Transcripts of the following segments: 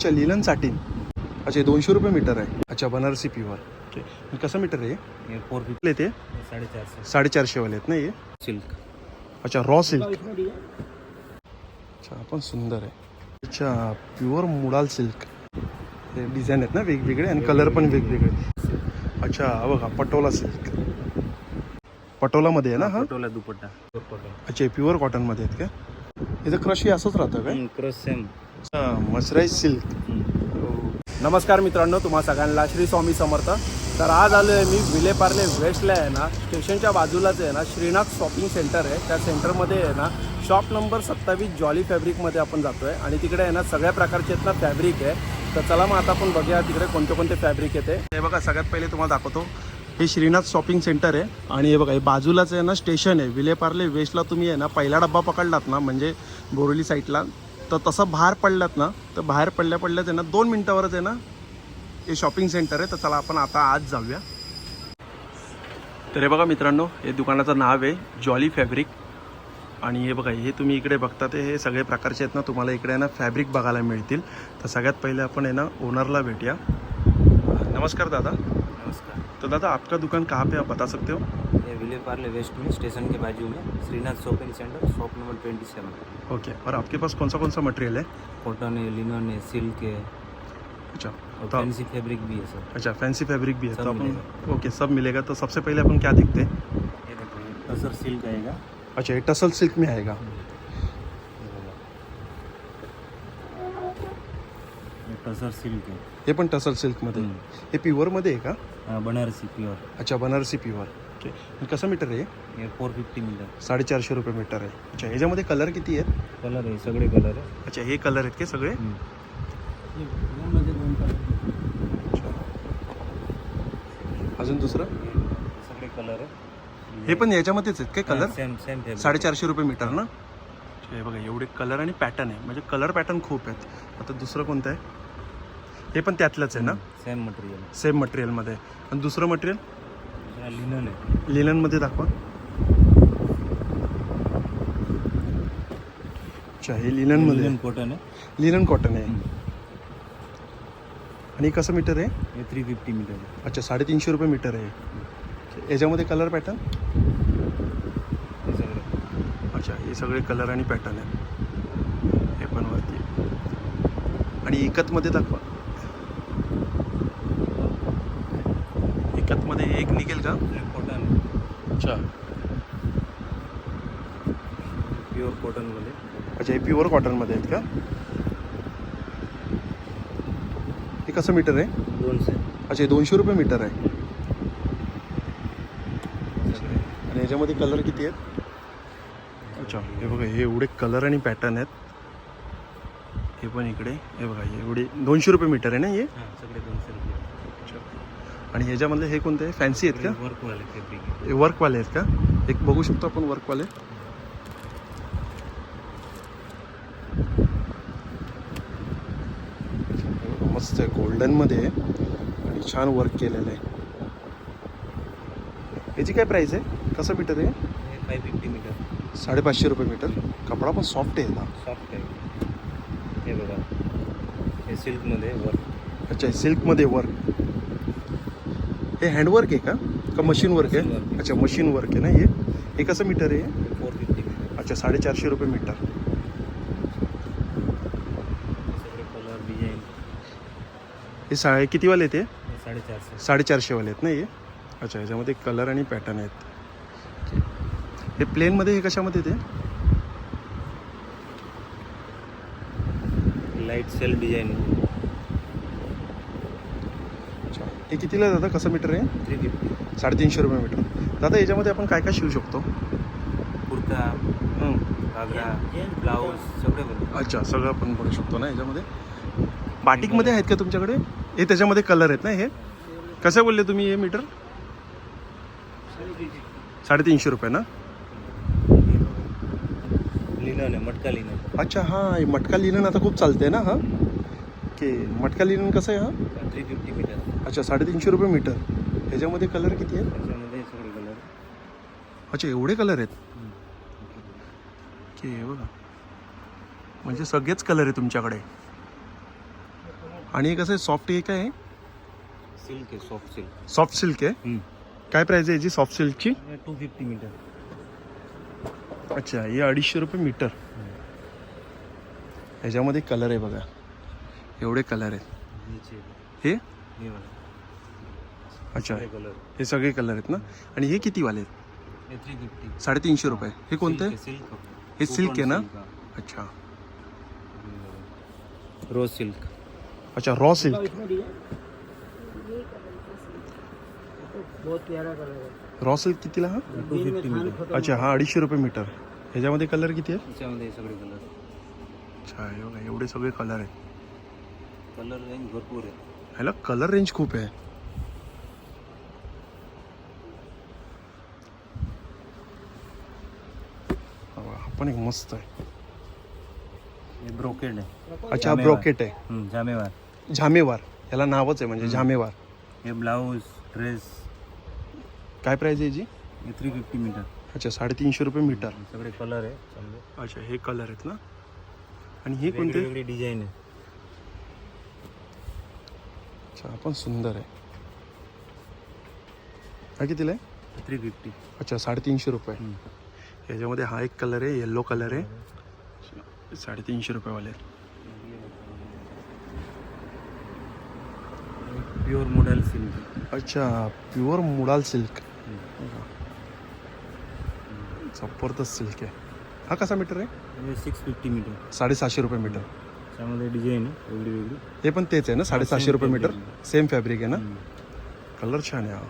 अच्छा linen satin अच्छा दोनशे रुपये मीटर आहे. अच्छा बनारसी प्युअर ओके कसं मीटर आहे ये फोर फिफ्टी? ते? साढ़े चार सौ साडेचारशेवाले आहेत ना हे? सिल्क अच्छा रॉ सिल्क अच्छा पण सुंदर आहे. अच्छा प्युअर मुडाल सिल्क हे डिझाईन आहेत ना वेगवेगळे आणि कलर पण वेगवेगळे. अच्छा बघा पटोला सिल्क पटोलामध्ये आहे ना हा? पटोला दुपट्टा. अच्छा प्युअर कॉटनमध्ये आहेत का? इथं क्रश हे असंच राहतं काय क्रॉस सेम मसराईज सिल्क. नमस्कार मित्रांनो तुम्हा सगळ्यांना श्री स्वामी समर्थ. तर आज आलो आहे मी विलेपार्ले वेस्टला आहे ना स्टेशनच्या बाजूलाच आहे ना श्रीनाथ शॉपिंग सेंटर आहे. त्या सेंटरमध्ये आहे ना शॉप नंबर सत्तावीस जॉली फॅब्रिकमध्ये आपण जातो आहे आणि तिकडे आहे ना सगळ्या प्रकारचे आहेत ना फॅब्रिक आहे. तर चला मग आता आपण बघूया तिकडे कोणते कोणते फॅब्रिक येते. हे बघा सगळ्यात पहिले तुम्हाला दाखवतो. हे श्रीनाथ शॉपिंग सेंटर आहे. आणि हे बघा हे बाजूलाच आहे ना स्टेशन आहे. विलेपार्ले वेस्टला तुम्ही आहे ना पहिला डब्बा पकडलात ना म्हणजे बोरिवली साईडला तर तसं बाहेर पडलात ना तर बाहेर पडल्या पडल्याच आहे ना दोन मिनटावरच आहे ना हे शॉपिंग सेंटर आहे. तर चला आपण आता आज जाऊया. तर हे बघा मित्रांनो हे दुकानाचं नाव आहे जॉली फॅब्रिक आणि हे बघा हे तुम्ही इकडे बघता ते हे सगळे प्रकारचे आहेत ना तुम्हाला इकडे आहे ना फॅब्रिक बघायला मिळतील. तर सगळ्यात पहिले आपण आहे ना ओनरला भेटूया. नमस्कार दादा. तो दादा आपका दुकान कहाँ पे आप बता सकते हो? ये विले पार्ले वेस्ट में स्टेशन के बाजू में Shrinath shopping centre shop number twenty seven okay और आपके पास कौन सा कौन सा मटेरियल है? कॉटन है लिनन है सिल्क है। अच्छा और तो फैंसी फैब्रिक भी है सर अच्छा फैंसी फैब्रिक भी है सब तो अपन ओके सब मिलेगा। तो सबसे पहले अपन क्या दिखते हैं? ये देखो ये सिल्क आएगा। अच्छा ये टसल सिल्क में आएगा। टसर सिल्क है हे पण टसल सिल्कमध्ये. हे प्युअरमध्ये आहे का? हाँ, बनारसी प्योर अच्छा बनारसी प्युअर. ओके. आणि कसं मीटर आहे ये फोर फिफ्टी मीटर. साडेचारशे रुपये मीटर आहे. अच्छा ह्याच्यामध्ये कलर किती आहेत? कलर आहे सगळे कलर आहे. अच्छा हे कलर आहेत के सगळे? अच्छा. अजून दुसरं? सगळे कलर आहे हे पण याच्यामध्येच आहेत काय कलर? सेम सेम साडेचारशे रुपये मीटर ना? हे बघा एवढे कलर आणि पॅटर्न आहे. म्हणजे कलर पॅटर्न खूप आहेत. आता दुसरं कोणतं आहे? हे पण त्यातलंच आहे ना? सेम मटेरियल सेम मटेरियलमध्ये आणि दुसरं मटेरियल लिनन आहे. लिननमध्ये दाखवा. अच्छा हे लिननमध्ये लिनन कॉटन आहे. लिनन कॉटन आहे. आणि कसं मीटर आहे? हे थ्री फिफ्टी मीटर आहे. अच्छा साडेतीनशे रुपये मीटर आहे. याच्यामध्ये कलर पॅटर्न हे सगळं. अच्छा हे सगळे कलर आणि पॅटर्न आहेत हे पण वरती. आहे. आणि एकतमध्ये दाखवा एकतमध्ये एक निघेल का? कॉटन अच्छा. प्युअर कॉटनमध्ये अच्छा हे प्युअर कॉटनमध्ये आहेत का? हे कसं मीटर आहे? दोनशे. अच्छा हे दोनशे रुपये मीटर आहे. आणि याच्यामध्ये कलर किती आहेत? अच्छा हे बघा हे एवढे कलर आणि पॅटर्न आहेत. हे पण इकडे हे बघा एवढे दोनशे रुपये मीटर आहे ना हां सगळे दोनशे रुपये. आणि ह्याच्यामधले हे कोणते? आहे फॅन्सी आहेत का वर्कवाले हे वर्कवाले आहेत का? एक बघू शकतो आपण वर्कवाले मस्त आहे गोल्डनमध्ये आहे आणि छान वर्क केलेलं आहे. याची काय प्राईस आहे? कसं मीटर आहे? हे फाय फिफ्टी मीटर साडेपाचशे रुपये मीटर कपडा पण सॉफ्ट आहे याला सॉफ्ट आहे. हे बघा. हे सिल्कमध्ये वर्क अच्छा सिल्कमध्ये वर्क हे हँडवर्क आहे का? का मशीन वर्क आहे. अच्छा मशीन वर्क आहे ना हे? हे कसं मीटर आहे फोर फिफ्टी अच्छा साडेचारशे रुपये मीटर कलर डिझाईन हे सा कितीवाले ते हे? साडेचारशे. साडेचारशेवाले आहेत ना हे? अच्छा ह्याच्यामध्ये कलर आणि पॅटर्न आहेत. हे प्लेनमध्ये हे कशामध्ये ते लाइट सेल डिझाईन अच्छा हे कितीला आहे दादा? कसं मीटर आहे? थ्री फिफ्टी साडेतीनशे रुपये मीटर. दादा याच्यामध्ये आपण काय काय शिवू शकतो? कुर्ता हं. घागरा ब्लाऊज सगळे बनवतो अच्छा सगळं आपण बनवू शकतो ना याच्यामध्ये? बाटिकमध्ये आहेत का तुमच्याकडे? हे त्याच्यामध्ये कलर आहेत ना हे? कसं बोलले तुम्ही हे मीटर? साडेतीनशे रुपये ना? लिनन आहे मटका लिनन. अच्छा हां हे मटका लिनन आता खूप चालते ना हां? की मटका लिनन कसं आहे हा? Three fifty meter. अच्छा साडेतीनशे रुपये मीटर. ह्याच्यामध्ये कलर किती आहेत त्याच्यामध्ये सगळे कलर अच्छा एवढे कलर आहेत? की हे बघा. म्हणजे सगळेच कलर आहे तुमच्याकडे. आणि हे कसं आहे? सॉफ्ट हे काय आहे? सिल्क आहे सॉफ्ट सिल्क सॉफ्ट सिल्क आहे? काय प्राईस आहे याची सॉफ्ट सिल्कची टू फिफ्टी मीटर. अच्छा हे अडीचशे रुपये मीटर. ह्याच्यामध्ये कलर आहे बघा. एवढे कलर आहेत. हे? हे अच्छा. कलर हे सगळे कलर आहेत ना? आणि हे किती वाले आहेत? हे साडेतीनशे रुपये. हे कोणते? हे सिल्क आहे ना? अच्छा. रोज सिल्क अच्छा रॉ सिल्क रॉ सिल्क कितीला हा? अच्छा हा अडीचशे रुपये मीटर. ह्याच्यामध्ये कलर किती आहे? त्याच्यामध्ये हे सगळे कलर अच्छा एवढे सगळे कलर आहेत. कलर रेंज भरपूर आहे. ह्याला कलर रेंज खूप आहे. हा बघा, हा पण एक मस्त आहे. हे ब्रोकेड आहे. अच्छा जामेवार. ब्रोकेट आहे. हम्म, जामेवार. झामेवार याला नावच आहे म्हणजे झामेवार हे ब्लाऊज ड्रेस काय प्राइस आहे हे थ्री फिफ्टी मीटर अच्छा साडेतीनशे रुपये मीटर सगळे कलर आहे चांगले. अच्छा हे कलर आहेत ना? आणि हे कोणते? डिझाईन आहे. अच्छा हा पण सुंदर आहे. हा कितीला आहे थ्री फिफ्टी. अच्छा साडेतीनशे रुपये. याच्यामध्ये हा एक कलर आहे येल्लो कलर आहे. साडेतीनशे रुपयेवाले प्युअर मॉडेल सिल्क अच्छा प्युअर मुडाल सिल्क जबरदस्त सिल्क आहे. हा कसा मीटर आहे? हे सिक्स फिफ्टी मीटर साडेसहाशे रुपये मीटर त्यामध्ये डिझाईन आहे वेगळी वेगळी. हे पण तेच आहे ना साडेसहाशे रुपये मीटर. सेम फॅब्रिक आहे ना. कलर छान आहे हा.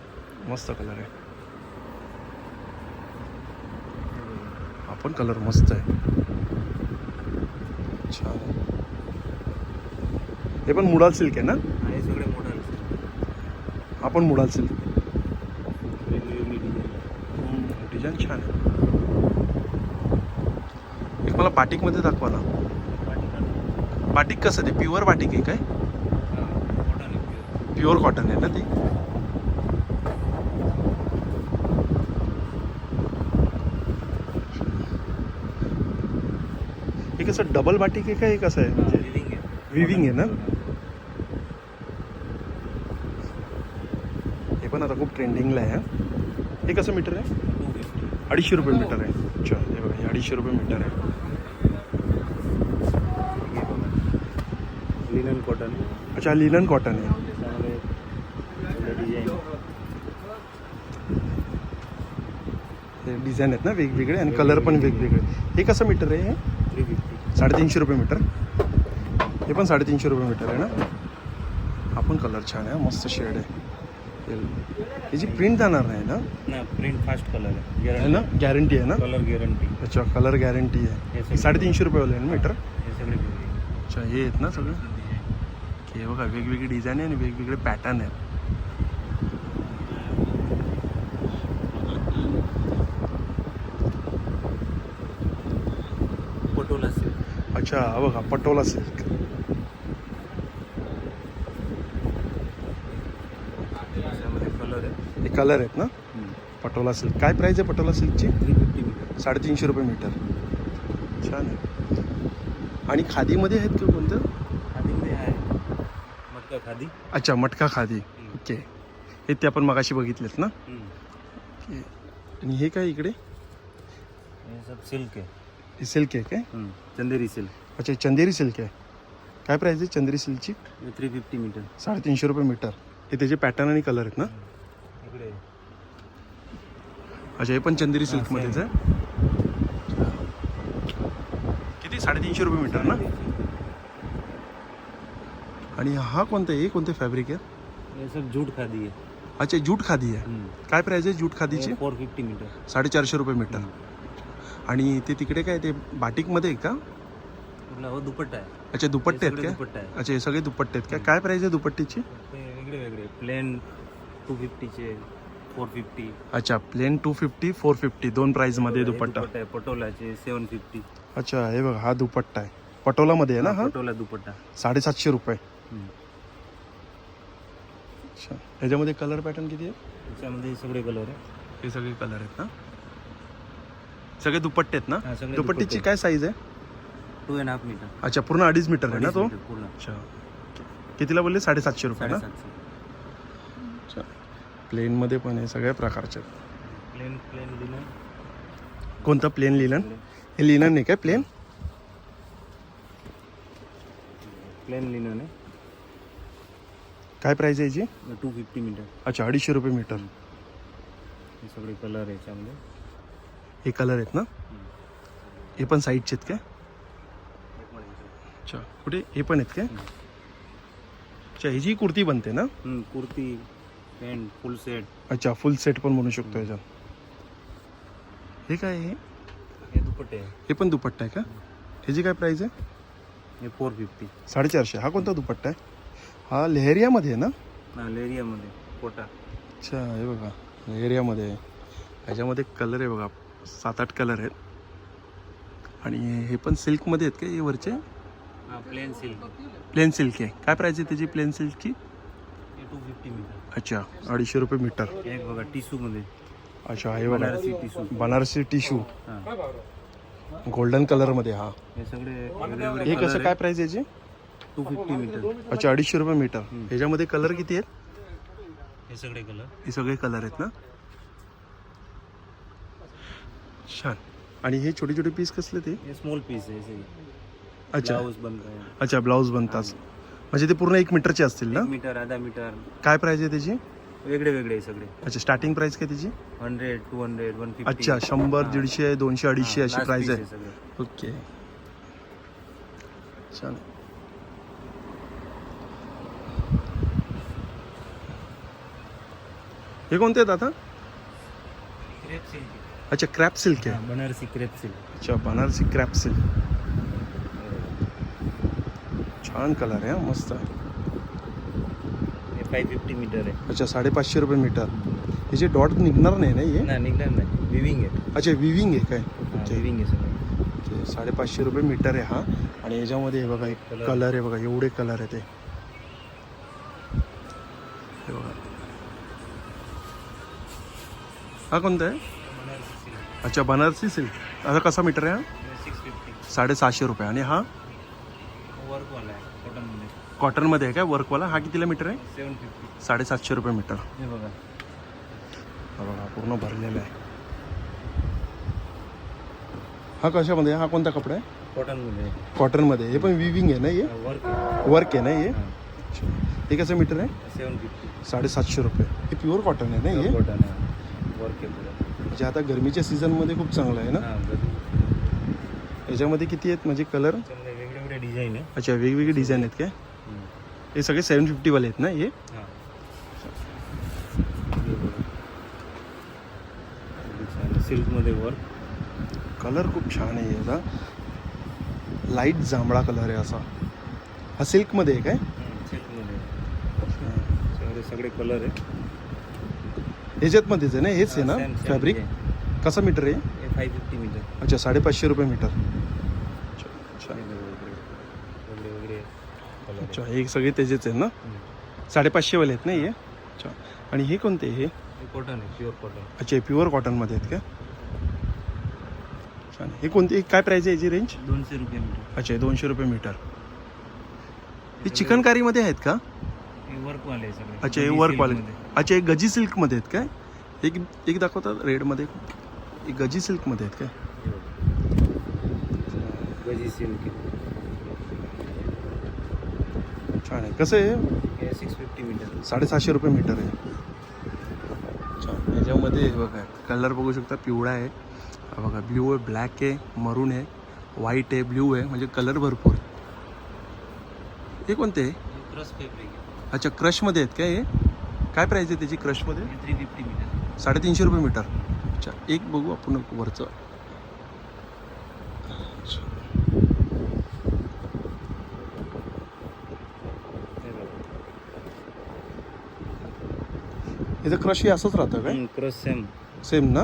मस्त कलर आहे. हा पण कलर मस्त आहे. छान आहे. हे पण मुडाल सिल्क आहे ना? हा, सगळे मॉडेल हा पण मुडाल सिल्क वेगळी डिझाईन छान आहे. एक मला बाटिकमध्ये दाखवा ना. बाटिक कसं ते? प्युअर बाटिक आहे काय? प्युअर कॉटन आहे ना ती? हे कसं डबल बाटिक आहे का हे कसं आहे? म्हणजे लिव्हिंग आहे. ना? हे पण आता खूप ट्रेंडिंगला आहे हा. हे कसं मीटर आहे? अडीचशे रुपये मीटर आहे. अच्छा हे बघा हे अडीचशे रुपये मीटर आहे. Linen cotton. अच्छा लिनन कॉटन आहे. डिझाईन हे डिझाईन आहेत ना वेगवेगळे आणि कलर पण वेगवेगळे. हे कसं मीटर आहे हे? थ्री फिफ्टी साडेतीनशे रुपये मीटर हे पण साडेतीनशे रुपये मीटर आहे ना? हा पण कलर छान आहे मस्त शेड आहे. हे- याची प्रिंट जाणार नाही ना? ना प्रिंट फास्ट कलर आहे. आहे ना? गॅरंटी आहे ना? कलर गॅरंटी अच्छा कलर गॅरंटी हे आहे साडेतीनशे रुपयेवाले आहे ना मीटर हे सगळे वेगळे. अच्छा हे आहेत ना सगळं? बघा वेगवेगळी डिझाईन आहे आणि वेगवेगळे पॅटर्न आहेत. पटोला सिल्क अच्छा बघा पटोला सिल्क कलर आहे. हे कलर आहेत ना? पटोला सिल्क काय प्राइस आहे पटोला सिल्कची थ्री फिफ्टी मीटर. साडेतीनशे रुपये मीटर. छान आहे. आणि खादीमध्ये आहेत का कोणतं खादीमध्ये आहे मटका खादी? अच्छा मटका खादी. ओके. हे ते आपण मगाशी बघितलेत ना? ओके. आणि हे काय इकडे? हे सब सिल्क आहे. हे सिल्क आहे काय? चंदेरी सिल्क. अच्छा चंदेरी सिल्क आहे. काय प्राइस आहे चंदेरी सिल्कची? थ्री फिफ्टी मीटर साडेतीनशे रुपये मीटर. हे त्याचे पॅटर्न आणि कलर आहेत ना? इकडे. अच्छा हे पण चंदेरी सिल्कमध्येच. आहे? किती? साडेतीनशे रुपये मीटर ना? आणि हा कोणता आहे? हे कोणते फॅब्रिक आहे? सब जूट खादी आहे. अच्छा जूट खादी आहे. काय प्राइस आहे जूट खादीची? फोर फिफ्टी मीटर साडेचारशे रुपये मीटर आणि ते तिकडे काय ते बाटिकमध्ये आहे का? कुठला हो दुपट्टा आहे. अच्छा दुपट्टे हे आहेत सगळे काय दुपट्टा आहे अच्छा हे सगळे दुपट्टे आहेत काय? काय प्राइस आहे दुपट्टीची? ते वेगळे वेगळे. प्लेन टू फिफ्टीचे फोर फिफ्टी अच्छा plain two fifty four fifty दोन प्राइसमध्ये दुपट्टा. आहे पटोलाचे सेवन फिफ्टी अच्छा हे बघा हा दुपट्टा आहे. पटोलामध्ये आहे ना हा? पटोला दुपट्टा. साडेसातशे रुपये. अच्छा. ह्याच्यामध्ये कलर पॅटर्न किती आहे? त्याच्यामध्ये सगळे कलर आहे. हे सगळे कलर आहेत ना? सगळे दुपट्टे आहेत हा, ना दुपट्टीची दुपट्टे. काय साईज आहे? टू अँड हाफ मीटर अच्छा पूर्ण अडीच मीटर आहे ना तो? पूर्ण. अच्छा. कितीला बोलले? साडेसातशे रुपये ना? साडेसातशे. प्लेनमध्ये पण आहे सगळ्या प्रकारचे आहेत. प्लेन प्लेन लिनन कोणतं? प्लेन लिलन हे लिलन नाही काय? प्लेन प्लेन लिनन आहे. काय प्राईस आहे याची? टू फिफ्टी मीटर अच्छा अडीचशे रुपये मीटर हे सगळे कलर आहे याच्यामध्ये. हे कलर आहेत ना? हे पण साईडचे आहेत काय? अच्छा कुठे? हे पण आहेत काय? अच्छा ह्याची कुर्ती बनते ना? हम्म, कुर्ती पॅन्ट फुल सेट अच्छा फुल सेट पण बनवू शकतो याच्यात. हे काय आहे हे? हे दुपट्टे आहे. हे पण दुपट्टा आहे का? ह्याची काय प्राईस आहे? हे फोर फिफ्टी साडेचारशे. हा कोणता दुपट्टा आहे? हा लेहरियामध्ये आहे ना? हा लेरियामध्ये कोटा. अच्छा हे बघा लेहरियामध्ये आहे. ह्याच्यामध्ये कलर आहे बघा सात आठ कलर आहेत. आणि हे पण सिल्कमध्ये आहेत का हे वरचे? हा प्लेन सिल्क. प्लेन सिल्क आहे. काय प्राईस आहे त्याची प्लेन सिल्कची? Two fifty meter. अच्छा अडीचशे रुपये मीटर. हे एक बघा टिश्यूमध्ये. अच्छा हे बघा. बनारसी टिश्यू. बनारसी टिश्यू. हा. गोल्डन कलरमध्ये हा. हे सगळे हे कसं काय प्राईस याची? टू फिफ्टी मीटर अच्छा अडीचशे रुपये मीटर. ह्याच्यामध्ये कलर किती आहेत? हे सगळे कलर हे सगळे कलर आहेत ना? छान. आणि हे छोटे छोटे पीस कसले ते? हे स्मॉल पीस आहे हे. अच्छा. ब्लाऊज बनत अच्छा ब्लाऊज बनतात. म्हणजे ते पूर्ण एक मीटरचे असतील ना? एक मीटर आधा मीटर. काय प्राइस आहे त्याची? वेगळे वेगळे आहे सगळे. अच्छा स्टार्टिंग प्राइस काय त्याची? Hundred two hundred one fifty अच्छा शंभर दीडशे दोनशे अडीचशे अशी प्राइस आहे. सगळे. ओके छान. हे कोणते आहेत आता? अच्छा क्रॅप सिल्क आहे बनारसी क्रेप सिल्क अच्छा बनारसी क्रॅप सिल्क छान कलर आहे हा, मस्त आहे. हे फाय फिफ्टी मीटर आहे. अच्छा साडेपाचशे रुपये मीटर ह्याचे डॉट निघणार नाही ना हे? नाही निघणार नाही. विविंग आहे. अच्छा विविंग आहे काय? ओके विविंग आहे सगळं. साडेपाचशे रुपये मीटर आहे हा. आणि याच्यामध्ये हे बघा एक. कलर आहे बघा एवढे कलर आहे ते हे बघा हा कोणता आहे? अच्छा बनारसी सिल्क आता कसा मीटर आहे हा? सिक्स फिफ्टी साडेसहाशे रुपये. आणि हा? वर्कवाला आहे कॉटनमध्ये कॉटनमध्ये आहे काय? वर्कवाला हा कितीला मीटर आहे? सेवन फिफ्टी साडेसातशे रुपये मीटर हे बघा हा बघा पूर्ण भरलेला आहे. हा कशामध्ये आहे? हा कोणता कपडा आहे? कॉटनमध्ये कॉटनमध्ये हे पण विविंग आहे ना हे? वर्क आहे वर्क आहे ना हे? हे कसं मीटर आहे? सेवन फिफ्टी साडेसातशे रुपये. हे प्युअर कॉटन आहे ना हे? कॉटन आहे. वर्क आहे पुढं. म्हणजे आता गरमीच्या सीझनमध्ये खूप चांगलं आहे ना? हां. याच्यामध्ये किती आहेत? म्हणजे कलर त्याच्यामध्ये वेगळे वेगळे डिझाईन आहे अच्छा वेगवेगळे डिझाईन आहेत काय. हे सगळे सेवन फिफ्टीवाले आहेत ना हे? हां. सिल्कमध्ये वर्क कलर खूप छान आहे याचा लाइट जांभळा कलर आहे असा. हा सिल्कमध्ये आहे काय? सिल्कमध्ये सगळे सगळे कलर आहे ह्याच्यातमध्येच आहे ना? हेच आहे ना? Same- same फॅब्रिक आहे. कसं मीटर आहे? हे मीटर अच्छा साडेपाचशे रुपये मीटर अच्छा वेगळे कलर अच्छा हे सगळे त्याचेच आहेत ना? साडेपाचशेवाले आहेत ना हे? अच्छा. आणि हे कोणते हे? हे कॉटन आहे प्युअर कॉटन अच्छा हे प्युअर कॉटनमध्ये आहेत का? छान हे कोणती काय प्राईज आहे याची रेंज दोनशे रुपये मीटर अच्छा हे दोनशे रुपये मीटर हे चिकनकारीमध्ये आहेत का? वर्कवाले आहे सगळे. अच्छा हे वर्कवाले. अच्छा हे गजी सिल्कमध्ये आहेत काय? एक एक दाखवतात रेडमध्ये हे गजी सिल्कमध्ये आहेत काय? गजी सिल्क छान आहे. कसं आहे? हे सिक्स फिफ्टी मीटर साडेसहाशे रुपये मीटर आहे. छान. याच्यामध्ये हे बघा कलर बघू शकता पिवळा आहे. हा बघा ब्ल्यू आहे ब्लॅक आहे मरून आहे व्हाईट आहे ब्ल्यू आहे म्हणजे कलर भरपूर. हे कोणते? आहे. अच्छा क्रशमध्ये आहेत काय हे? काय प्राईस आहे त्याची क्रशमध्ये थ्री फिफ्टी मीटर साडेतीनशे रुपये मीटर अच्छा एक बघू आपण वरचं. हे याचं क्रश हे असंच राहतं काय? क्रश सेम सेम ना?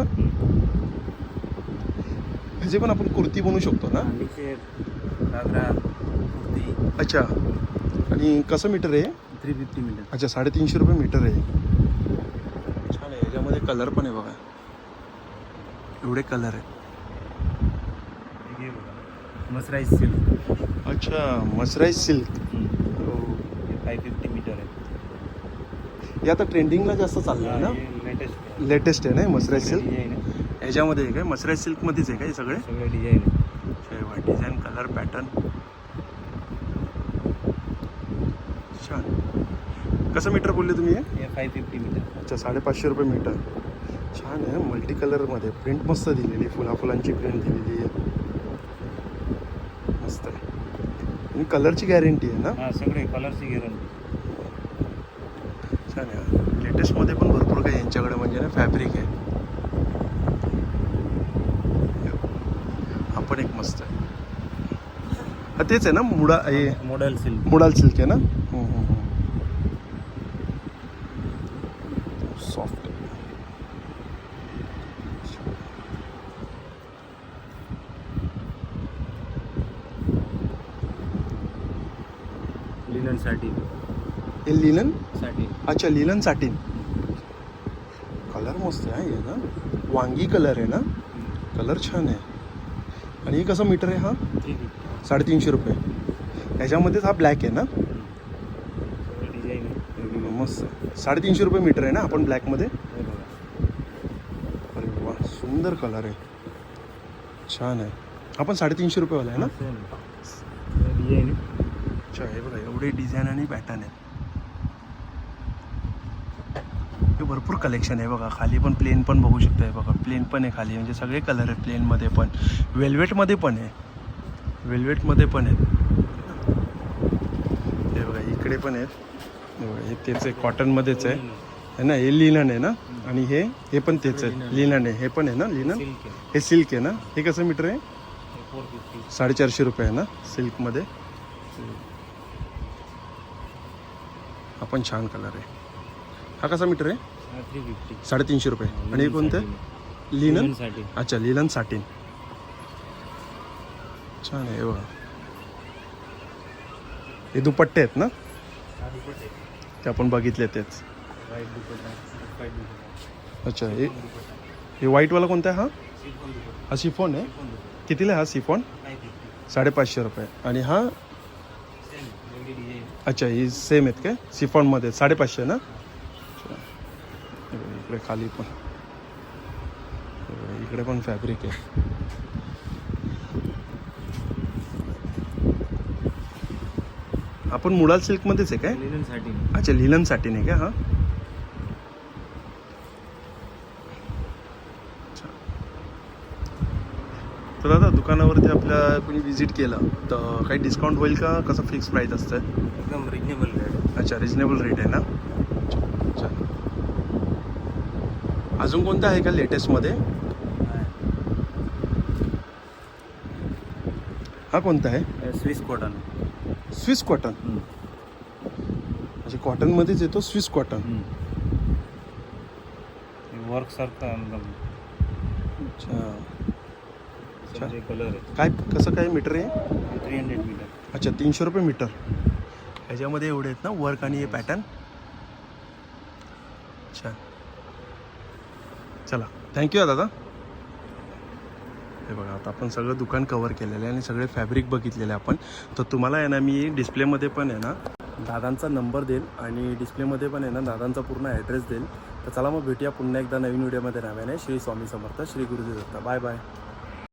ह्याचे पण आपण कुर्ती बनवू शकतो ना? अच्छा. आणि कसं मीटर आहे थ्री फिफ्टी मीटर. अच्छा साडेतीनशे रुपये मीटर आहे. छान आहे याच्यामध्ये कलर पण आहे बघा. एवढे कलर आहे हे बघा मसराईज सिल्क. अच्छा मसराईज सिल्क. हे फाईव्ह फिफ्टी मीटर आहे. हे आता ट्रेंडिंगला जास्त चाललं आहे ना? लेटेस्ट लेटेस्ट आहे. ना मसराज सिल्क? डिझाईन आहे. काय? मसराज सिल्कमध्येच आहे का हे सगळे? सगळे डिझाईन आहे. डिझाईन कलर पॅटर्न छान. कसं मीटर बोलले तुम्ही? हे फाईव्ह फिफ्टी मीटर. अच्छा साडेपाचशे रुपये मीटर. छान आहे मल्टी कलरमध्ये प्रिंट मस्त दिलेली फुला फुलांची प्रिंट दिलेली आहे. मस्त आहे. आणि कलरची गॅरंटी आहे ना? हां सगळे कलरची गॅरंटी छान आहे. लेटेस्टमध्ये पण भरपूर काही यांच्याकडे म्हणजे ना फॅब्रिक आहे. हा पण एक मस्त आहे. हा तेच आहे ना मुडा हे मॉडेल सिल्क मुडाल सिल्क आहे ना सॉफ्ट लिननसाठी हे लिलनसाठी. अच्छा लिलन साटीन कलर मस्त आहे हे ना. वांगी कलर आहे ना. कलर छान आहे. आणि हे कसं मीटर आहे हा? साडेतीनशे रुपये. ह्याच्यामध्येच हा ब्लॅक आहे ना? मस्त. साडेतीनशे रुपये मीटर आहे ना आपण ब्लॅकमध्ये अरे वा सुंदर कलर आहे. छान आहे. आपण साडेतीनशे रुपयेवाला आहे ना? अच्छा हे बघा एवढे डिझाईन आणि पॅटर्न आहेत. हे भरपूर कलेक्शन आहे बघा. खाली पण प्लेन पण बघू शकता हे बघा. प्लेन पण आहे खाली. म्हणजे सगळे कलर आहेत प्लेनमध्ये पण. वेल्वेटमध्ये पण आहे. वेल्वेटमध्ये पण आहेत. हे बघा इकडे पण आहेत. हे बघा तेच आहे. कॉटनमध्येच आहे. है ना हे लिनन आहे ना? आणि हे हे पण तेच आहे लिनन आहे. हे पण आहे ना लिनन हे सिल्क आहे ना? हे कसं मीटर आहे? साडेचारशे रुपये आहे ना सिल्कमध्ये हा पण छान कलर आहे. हा कसा मीटर आहे? थ्री फिफ्टी साडेतीनशे रुपये. आणि हे कोणतं? लिनन? साठी अच्छा लिलन साटीन छान आहे हे बघा. हे दुपट्टे आहेत ना? ते आपण बघितले तेच. White dupatta white dupatta. अच्छा हे हे व्हाईटवाला कोणता आहे हा? सिल्कन दुपट्टा. हा सिफॉन आहे? कितीला आहे हा सिफॉन फिफ्टी साडेपाचशे रुपये. आणि हा अच्छा ही सेम आहेत काय सिफॉनमध्ये साडेपाचशे ना? इकडे खाली पण. हे इकडे पण फॅब्रिक आहे. आपण मुळाल सिल्कमध्येच आहे काय? लिनन साठी अच्छा लिलनसाठी नाही का? हा. तर दादा दुकानावरती आपल्या कोणी विजिट केलं तर काही डिस्काउंट होईल का? कसं फिक्स प्राईस असतं एकदम रिजनेबल रेट अच्छा रिजनेबल रेट आहे ना? अच्छा. अजून कोणतं आहे का लेटेस्टमध्ये हा कोणता आहे? स्विस कॉटन स्विस कॉटन म्हणजे कॉटनमध्येच येतो स्विस कॉटन वर्क सारखं एकदम. अच्छा. कलर आहे. काय कसं काय मीटर आहे? थ्री हंड्रेड मीटर अच्छा तीनशे रुपये मीटर ह्याच्यामध्ये एवढे आहेत ना वर्क आणि हे पॅटर्न अच्छा. चला थँक्यू दादा. हे बघा आता आपण सगळं दुकान कवर केलेलं आहे आणि सगळे फॅब्रिक बघितलेले आपण. तर तुम्हाला आहे ना मी डिस्प्लेमध्ये पण आहे ना दादांचा नंबर देईल आणि डिस्प्लेमध्ये पण आहे ना दादांचा पूर्ण ॲड्रेस देईल. तर चला मग भेटूया पुन्हा एकदा नवीन व्हिडिओमध्ये नव्याने श्री स्वामी समर्थ श्री गुरुजी दत्ता. Bye bye